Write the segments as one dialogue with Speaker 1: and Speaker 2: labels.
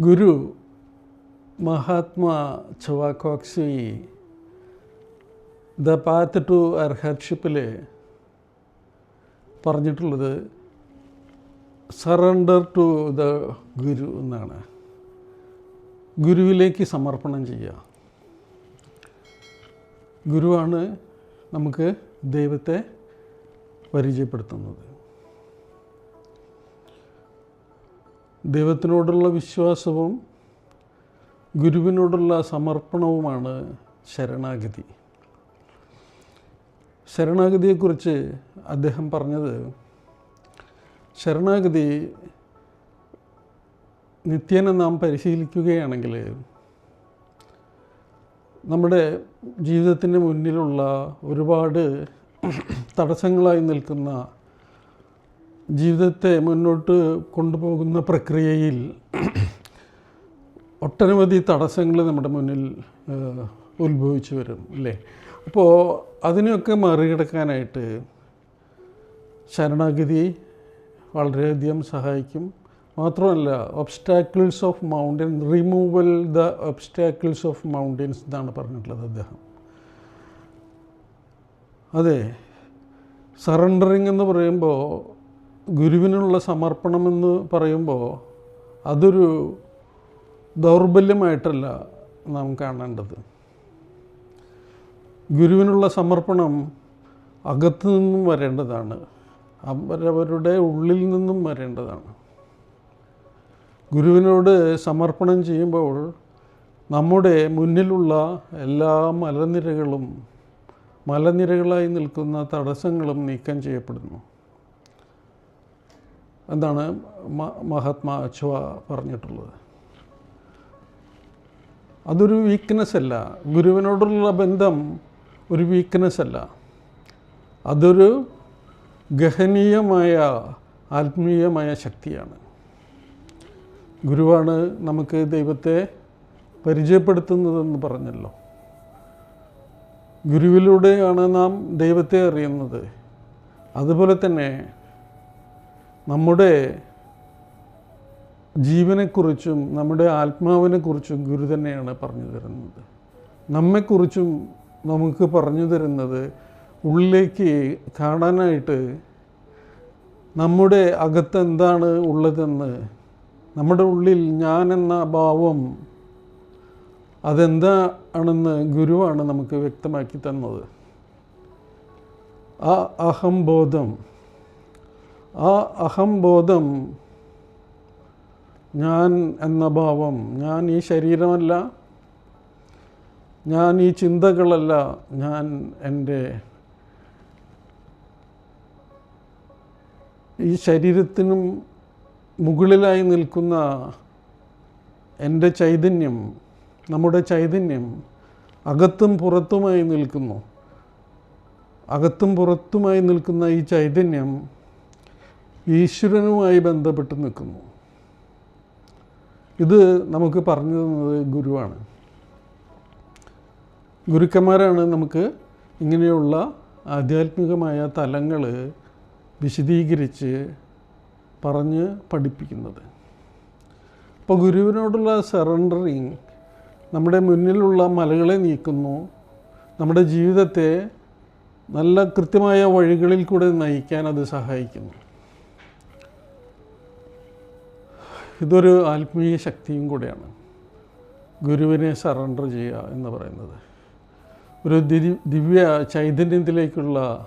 Speaker 1: Guru Mahatma Choa Kok Sui the path to അർഹർഷിപ്പിൽ പറഞ്ഞിട്ടുള്ളത് surrender to the ഗുരു എന്നാണ്. ഗുരുവിലേക്ക് സമർപ്പണം ചെയ്യുക. ഗുരുവാണ് നമുക്ക് ദൈവത്തെ പരിചയപ്പെടുത്തുന്നത്. ദൈവത്തിനോടുള്ള വിശ്വാസവും ഗുരുവിനോടുള്ള സമർപ്പണവുമാണ് ശരണാഗതി. ശരണാഗതിയെക്കുറിച്ച് അദ്ദേഹം പറഞ്ഞത് ശരണാഗതി നിത്യേന നാം പരിശീലിക്കുകയാണെങ്കിൽ നമ്മുടെ ജീവിതത്തിന്റെ മുന്നിലുള്ള ഒരുപാട് തടസ്സങ്ങളായി നിൽക്കുന്ന ജീവിതത്തെ മുന്നോട്ട് കൊണ്ടുപോകുന്ന പ്രക്രിയയിൽ ഒട്ടനവധി തടസ്സങ്ങൾ നമ്മുടെ മുന്നിൽ ഉത്ഭവിച്ചു വരും അല്ലേ? അപ്പോൾ അതിനെയൊക്കെ മറികടക്കാനായിട്ട് ശരണാഗതി വളരെയധികം സഹായിക്കും. മാത്രമല്ല obstacles of mountain removal the obstacles of mountains എന്നാണ് പറഞ്ഞിട്ടുള്ളത് അദ്ദേഹം. അതെ സറണ്ടറിങ് എന്ന് പറയുമ്പോൾ ഗുരുവിനുള്ള സമർപ്പണമെന്ന് പറയുമ്പോൾ അതൊരു ദൗർബല്യമായിട്ടല്ല നാം കാണേണ്ടത്. ഗുരുവിനുള്ള സമർപ്പണം അകത്തു നിന്നും വരേണ്ടതാണ്. അവരവരുടെ ഉള്ളിൽ നിന്നും വരേണ്ടതാണ്. ഗുരുവിനോട് സമർപ്പണം ചെയ്യുമ്പോൾ നമ്മുടെ മുന്നിലുള്ള എല്ലാ മലനിരകളും മലനിരകളായി നിൽക്കുന്ന തടസ്സങ്ങളും നീക്കം ചെയ്യപ്പെടുന്നു. എന്താണ് മഹാത്മാ അച്വ പറഞ്ഞിട്ടുള്ളത്? അതൊരു വീക്ക്നെസ് അല്ല. ഗുരുവിനോടുള്ള ബന്ധം ഒരു വീക്ക്നെസ് അല്ല. അതൊരു ഗഹനീയമായ ആത്മീയമായ ശക്തിയാണ്. ഗുരുവാണ് നമുക്ക് ദൈവത്തെ പരിചയപ്പെടുത്തുന്നതെന്ന് പറഞ്ഞല്ലോ. ഗുരുവിലൂടെയാണ് നാം ദൈവത്തെ അറിയുന്നത്. അതുപോലെ തന്നെ നമ്മുടെ ജീവനെക്കുറിച്ചും നമ്മുടെ ആത്മാവിനെക്കുറിച്ചും ഗുരു തന്നെയാണ് പറഞ്ഞു തരുന്നത്. നമ്മെക്കുറിച്ചും നമുക്ക് പറഞ്ഞു തരുന്നത് ഉള്ളിലേക്ക് കാണാനായിട്ട് നമ്മുടെ അകത്ത് എന്താണ് ഉള്ളതെന്ന് നമ്മുടെ ഉള്ളിൽ ഞാൻ എന്ന ഭാവം അതെന്താണെന്ന് ഗുരുവാണ് നമുക്ക് വ്യക്തമാക്കി തന്നത്. ആ അഹംബോധം ആ അഹംബോധം ഞാൻ എന്ന ഭാവം ഞാൻ ഈ ശരീരമല്ല ഞാൻ ഈ ചിന്തകളല്ല ഞാൻ എന്റെ ഈ ശരീരത്തിനും മുകളിലായി നിൽക്കുന്ന എന്റെ ചൈതന്യം നമ്മുടെ ചൈതന്യം അകത്തും പുറത്തുമായി നിൽക്കുന്നു. അകത്തും പുറത്തുമായി നിൽക്കുന്ന ഈ ചൈതന്യം ഈശ്വരനുമായി ബന്ധപ്പെട്ട് നിൽക്കുന്നു. ഇത് നമുക്ക് പറഞ്ഞു തന്നത് ഗുരുവാണ്. ഗുരുക്കന്മാരാണ് നമുക്ക് ഇങ്ങനെയുള്ള ആധ്യാത്മികമായ തലങ്ങൾ വിശദീകരിച്ച് പറഞ്ഞ് പഠിപ്പിക്കുന്നത്. അപ്പോൾ ഗുരുവിനോടുള്ള സറണ്ടറിങ് നമ്മുടെ മുന്നിലുള്ള മലകളെ നീക്കുന്നു. നമ്മുടെ ജീവിതത്തെ നല്ല കൃത്യമായ വഴികളിൽ കൂടെ നയിക്കാൻ അത് സഹായിക്കുന്നു. ഇതൊരു ആത്മീയ ശക്തിയും കൂടെയാണ്. ഗുരുവിനെ സറണ്ടർ ചെയ്യുക എന്ന് പറയുന്നത്. ഒരു ദിവ്യ- ചൈതന്യത്തിലേക്കുള്ള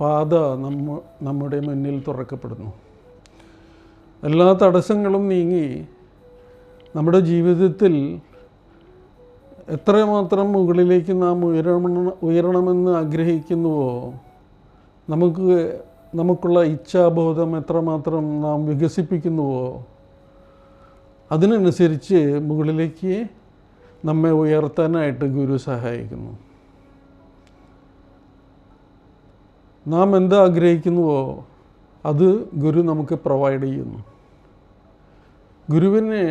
Speaker 1: പാത നമ്മ നമ്മുടെ മുന്നിൽ തുറക്കപ്പെടുന്നു. എല്ലാ തടസ്സങ്ങളും നീങ്ങി നമ്മുടെ ജീവിതത്തിൽ എത്രമാത്രം മുകളിലേക്ക് നാം ഉയരണം ഉയരണമെന്ന് ആഗ്രഹിക്കുന്നുവോ നമുക്ക് നമുക്കുള്ള ഇച്ഛാബോധം എത്രമാത്രം നാം വികസിപ്പിക്കുന്നുവോ അതിനനുസരിച്ച് മുകളിലേക്ക് നമ്മെ ഉയർത്താനായിട്ട് ഗുരു സഹായിക്കുന്നു. നാം എന്ത് ആഗ്രഹിക്കുന്നുവോ അത് ഗുരു നമുക്ക് പ്രൊവൈഡ് ചെയ്യുന്നു. ഗുരുവിനെ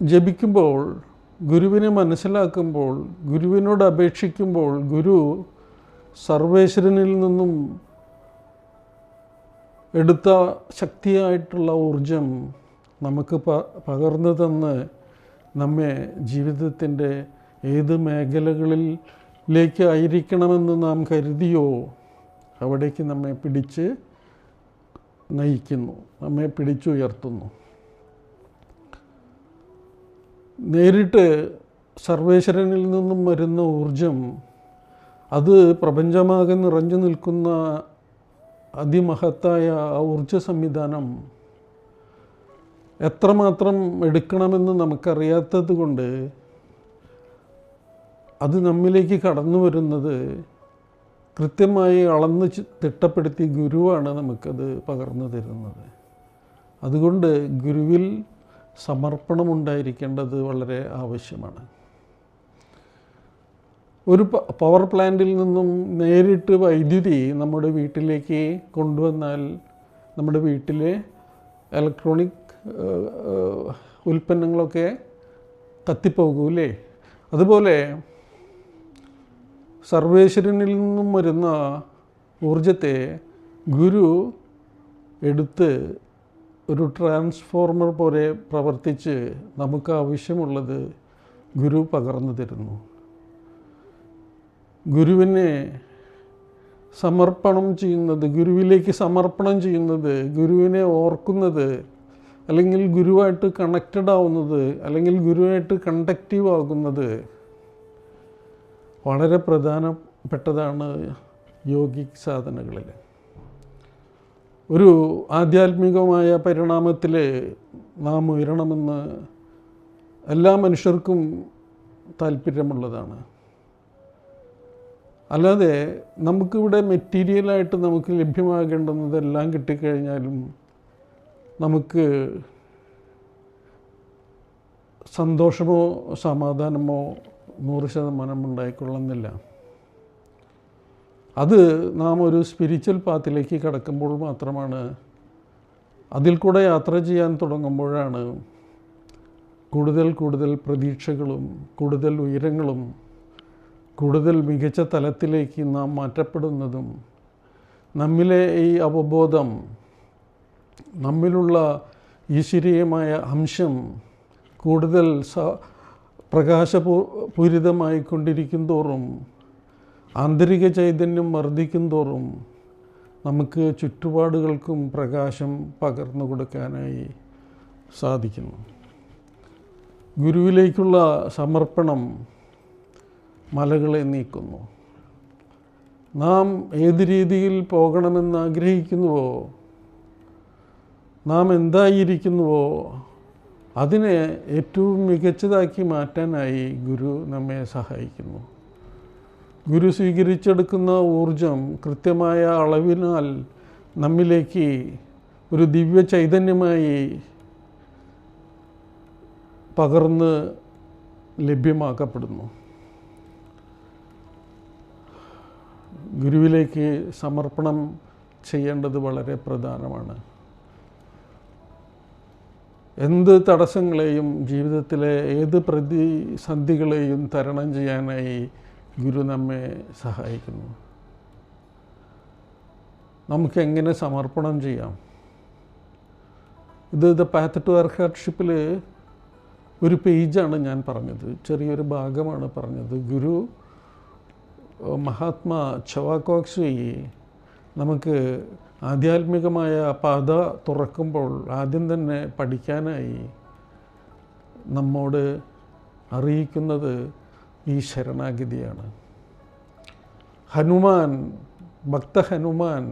Speaker 1: ജപിക്കുമ്പോൾ ഗുരുവിനെ മനസ്സിലാക്കുമ്പോൾ ഗുരുവിനോട് അപേക്ഷിക്കുമ്പോൾ ഗുരു സർവേശ്വരനിൽ നിന്നും എടുത്ത ശക്തിയായിട്ടുള്ള ഊർജം നമുക്ക് പ പകർന്നു തന്ന് നമ്മെ ജീവിതത്തിന്റെ ഏത് മേഖലകളിലേക്ക് ആയിരിക്കണമെന്ന് നാം കരുതിയോ അവിടേക്ക് നമ്മെ പിടിച്ച് നയിക്കുന്നു നമ്മെ പിടിച്ചുയർത്തുന്നു. നേരിട്ട് സർവേശ്വരനിൽ നിന്നും വരുന്ന ഊർജം അത് പ്രപഞ്ചമാകെ നിറഞ്ഞു നിൽക്കുന്ന അതിമഹത്തായ ആ ഊർജ സംവിധാനം എത്രമാത്രം എടുക്കണമെന്ന് നമുക്കറിയാത്തത് കൊണ്ട് അത് നമ്മിലേക്ക് കടന്നു വരുന്നത് കൃത്യമായി അളന്ന് തിട്ടപ്പെടുത്തി ഗുരുവാണ് നമുക്കത് പകർന്നു തരുന്നത്. അതുകൊണ്ട് ഗുരുവിൽ സമർപ്പണമുണ്ടായിരിക്കേണ്ടത് വളരെ ആവശ്യമാണ്. ഒരു പവർ പ്ലാന്റിൽ നിന്നും നേരിട്ട് വൈദ്യുതി നമ്മുടെ വീട്ടിലേക്ക് കൊണ്ടുവന്നാൽ നമ്മുടെ വീട്ടിലെ ഇലക്ട്രോണിക് ഉൽപ്പന്നങ്ങളൊക്കെ കത്തിപ്പോകൂലേ അതുപോലെ സർവേശ്വരനിൽ നിന്നും വരുന്ന ഊർജത്തെ ഗുരു എടുത്ത് ഒരു ട്രാൻസ്ഫോർമർ പോലെ പ്രവർത്തിച്ച് നമുക്ക് ആവശ്യമുള്ളത് ഗുരു പകർന്നു തരുന്നു. ഗുരുവിനെ സമർപ്പണം ചെയ്യുന്നത് ഗുരുവിലേക്ക് സമർപ്പണം ചെയ്യുന്നത് ഗുരുവിനെ ഓർക്കുന്നത് അല്ലെങ്കിൽ ഗുരുവായിട്ട് കണക്റ്റഡ് ആവുന്നത് അല്ലെങ്കിൽ ഗുരുവായിട്ട് കണ്ടക്റ്റീവ് ആകുന്നത് വളരെ പ്രധാനപ്പെട്ടതാണ് യോഗിക് സാധനകളിൽ ഒരു ആധ്യാത്മികമായ പരിണാമത്തിൽ നാം ഉയരണമെന്ന് എല്ലാ മനുഷ്യർക്കും താല്പര്യമുള്ളതാണ് അല്ലാതെ നമുക്കിവിടെ മെറ്റീരിയലായിട്ട് നമുക്ക് ലഭ്യമാകേണ്ടുന്നതെല്ലാം കിട്ടിക്കഴിഞ്ഞാലും നമുക്ക് സന്തോഷമോ സമാധാനമോ നൂറ് ശതമാനം ഉണ്ടായിക്കൊള്ളുന്നില്ല. അത് നാം ഒരു സ്പിരിച്വൽ പാത്തിലേക്ക് കടക്കുമ്പോൾ മാത്രമാണ് അതിൽ കൂടെ യാത്ര ചെയ്യാൻ തുടങ്ങുമ്പോഴാണ് കൂടുതൽ കൂടുതൽ പ്രതീക്ഷകളും കൂടുതൽ ഉയരങ്ങളും കൂടുതൽ മികച്ച തലത്തിലേക്ക് നാം മാറ്റപ്പെടുന്നതും നമ്മിലെ ഈ അവബോധം നമ്മിലുള്ള ഈശ്വരീയമായ അംശം കൂടുതൽ സ പ്രകാശപൂ പൂരിതമായി കൊണ്ടിരിക്കും തോറും ആന്തരിക ചൈതന്യം വർദ്ധിക്കും തോറും നമുക്ക് ചുറ്റുപാടുകൾക്കും പ്രകാശം പകർന്നു കൊടുക്കാനായി സാധിക്കുന്നു. ഗുരുവിലേക്കുള്ള സമർപ്പണം മലകളെ നീക്കുന്നു. നാം ഏത് രീതിയിൽ പോകണമെന്ന് ആഗ്രഹിക്കുന്നുവോ നാം എന്തായിരിക്കുന്നുവോ അതിനെ ഏറ്റവും മികച്ചതാക്കി മാറ്റാനായി ഗുരു നമ്മെ സഹായിക്കുന്നു. ഗുരു സ്വീകരിച്ചെടുക്കുന്ന ഊർജം കൃത്യമായ അളവിനാൽ നമ്മിലേക്ക് ഒരു ദിവ്യ ചൈതന്യമായി പകർന്ന് ലഭ്യമാക്കപ്പെടുന്നു. ഗുരുവിലേക്ക് സമർപ്പണം ചെയ്യേണ്ടത് വളരെ പ്രധാനമാണ്. എന്ത് തടസ്സങ്ങളെയും ജീവിതത്തിലെ ഏത് പ്രതിസന്ധികളെയും തരണം ചെയ്യാനായി ഗുരു നമ്മെ സഹായിക്കുന്നു. നമുക്ക് എങ്ങനെ സമർപ്പണം ചെയ്യാം? ഇത് ദ പാത്ത് ടു അർഹാർഷിപ്പിൽ ഒരു പേജാണ് ഞാൻ പറഞ്ഞത്. ചെറിയൊരു ഭാഗമാണ് പറഞ്ഞത്. ഗുരു മഹാത്മാ ചവാക്കോക്സി നമുക്ക് ആധ്യാത്മികമായ പാത തുറക്കുമ്പോൾ ആദ്യം തന്നെ പഠിക്കാനായി നമ്മോട് അറിയിക്കുന്നത് ഈ ശരണാഗതിയാണ്. ഹനുമാൻ ഭക്ത ഹനുമാൻ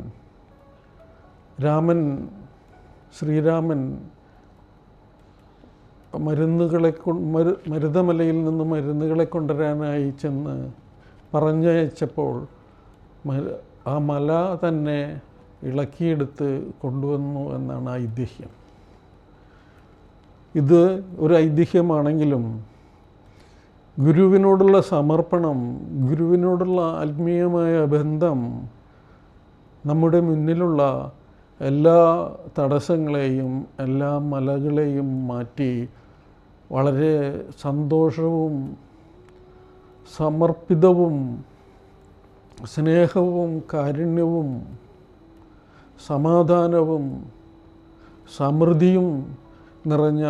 Speaker 1: രാമൻ ശ്രീരാമൻ മരുന്നുകളെ മരുതമലയിൽ നിന്ന് മരുന്നുകളെ കൊണ്ടുവരാനായി ചെന്ന് പറഞ്ഞയച്ചപ്പോൾ ആ മല തന്നെ ഇളക്കിയെടുത്ത് കൊണ്ടുവന്നു എന്നാണ് ഐതിഹ്യം. ഇത് ഒരു ഐതിഹ്യമാണെങ്കിലും ഗുരുവിനോടുള്ള സമർപ്പണം ഗുരുവിനോടുള്ള ആത്മീയമായ ബന്ധം നമ്മുടെ മുന്നിലുള്ള എല്ലാ തടസ്സങ്ങളെയും എല്ലാ മലകളെയും മാറ്റി വളരെ സന്തോഷവും സമർപ്പിതവും സ്നേഹവും കാരുണ്യവും സമാധാനവും സമൃദ്ധിയും നിറഞ്ഞ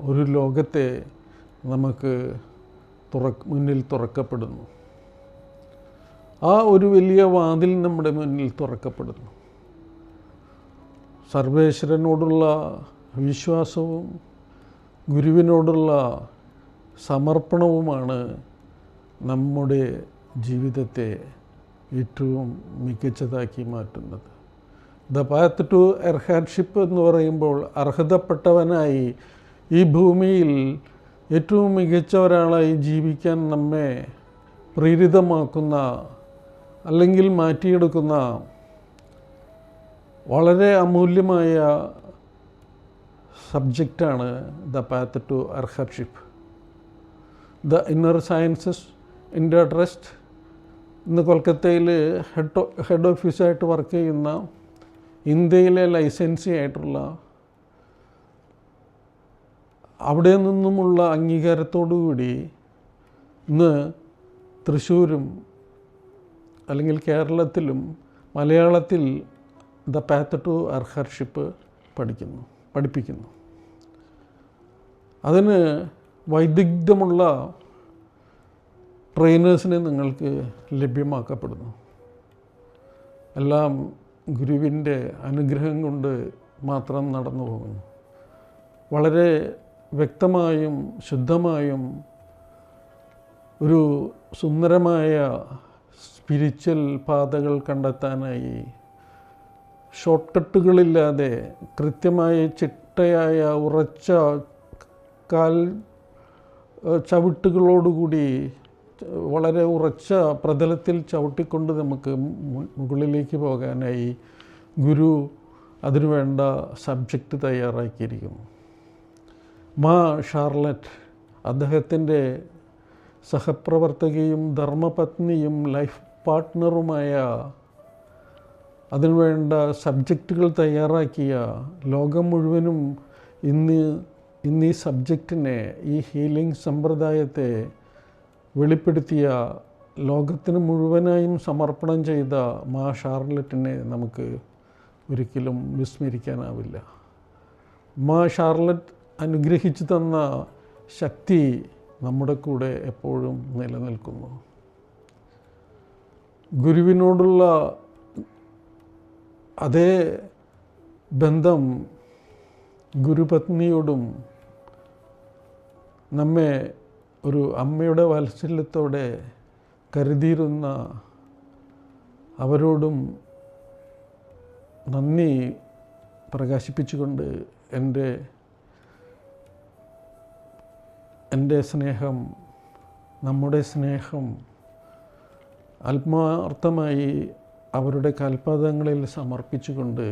Speaker 1: ഒരു ലോകത്തെ നമുക്ക് തുറ മുന്നിൽ തുറക്കപ്പെടുന്നു. ആ ഒരു വലിയ വാതിൽ നമ്മുടെ മുന്നിൽ തുറക്കപ്പെടുന്നു. സർവേശ്വരനോടുള്ള വിശ്വാസവും ഗുരുവിനോടുള്ള സമർപ്പണവുമാണ് നമ്മുടെ ജീവിതത്തെ ഏറ്റവും മികച്ചതാക്കി മാറ്റുന്നത്. ദ പാത്ത് ടു എർഹാൻഷിപ്പ് എന്ന് പറയുമ്പോൾ അർഹതപ്പെട്ടവനായി ഈ ഭൂമിയിൽ ഏറ്റവും മികച്ച ഒരാളായി ജീവിക്കാൻ നമ്മെ പ്രേരിതമാക്കുന്ന അല്ലെങ്കിൽ മാറ്റിയെടുക്കുന്ന വളരെ അമൂല്യമായ സബ്ജക്റ്റാണ് the path to arhatship. The inner sciences India trust ഇന്ന് കൊൽക്കത്തയിൽ ഹെഡ് ഹെഡ് ഓഫീസായിട്ട് വർക്ക് ചെയ്യുന്ന ഇന്ത്യയിലെ ലൈസൻസി ആയിട്ടുള്ള അവിടെ നിന്നുമുള്ള അംഗീകാരത്തോടുകൂടി ഇന്ന് തൃശ്ശൂരും അല്ലെങ്കിൽ കേരളത്തിലും മലയാളത്തിൽ ദ പാത്ത് ടു അർഹർഷിപ്പ് പഠിക്കുന്നു പഠിപ്പിക്കുന്നു. അതിന് വൈദഗ്ധ്യമുള്ള ട്രെയിനേഴ്സിനെ നിങ്ങൾക്ക് ലഭ്യമാക്കപ്പെടുന്നു. എല്ലാം ഗുരുവിന്റെ അനുഗ്രഹം കൊണ്ട് മാത്രം നടന്നു പോകുന്നു. വളരെ വ്യക്തമായും ശുദ്ധമായും ഒരു സുന്ദരമായ സ്പിരിച്വൽ പാതകൾ കണ്ടെത്താനായി ഷോർട്ട് കട്ടുകളില്ലാതെ കൃത്യമായ ചിട്ടയായ ഉറച്ച കാൽ ചവിട്ടുകളോടുകൂടി വളരെ ഉറച്ച പ്രതലത്തിൽ ചവിട്ടിക്കൊണ്ട് നമുക്ക് മുകളിലേക്ക് പോകാനായി ഗുരു അതിനുവേണ്ട സബ്ജക്റ്റ് തയ്യാറാക്കിയിരിക്കുന്നു. മാ ഷാർലറ്റ് അദ്ദേഹത്തിന്റെ സഹപ്രവർത്തകയും ധർമ്മപത്നിയും ലൈഫ് പാർട്ട്ണറുമായ അതിനുവേണ്ട സബ്ജക്റ്റുകൾ തയ്യാറാക്കിയ ലോകം മുഴുവനും ഇന്ന് ഇന്ന് ഈ സബ്ജക്റ്റിനെ ഈ ഹീലിംഗ് സമ്പ്രദായത്തെ വെളിപ്പെടുത്തിയ ലോകത്തിന് മുഴുവനായും സമർപ്പണം ചെയ്ത മാ ഷാർലറ്റിനെ നമുക്ക് ഒരിക്കലും വിസ്മരിക്കാനാവില്ല. മാ ഷാർലറ്റ് അനുഗ്രഹിച്ചു തന്ന ശക്തി നമ്മുടെ കൂടെ എപ്പോഴും നിലനിൽക്കുന്നു. ഗുരുവിനോടുള്ള അതേ ബന്ധം ഗുരുപത്നിയോടും നമ്മെ ഒരു അമ്മയുടെ വാത്സല്യത്തോടെ കരുതിയിരുന്ന അവരോടും നന്ദി പ്രകാശിപ്പിച്ചുകൊണ്ട് എന്റെ എന്റെ സ്നേഹം നമ്മുടെ സ്നേഹം ആത്മാർത്ഥമായി അവരുടെ കാൽപാദങ്ങളിൽ സമർപ്പിച്ചുകൊണ്ട്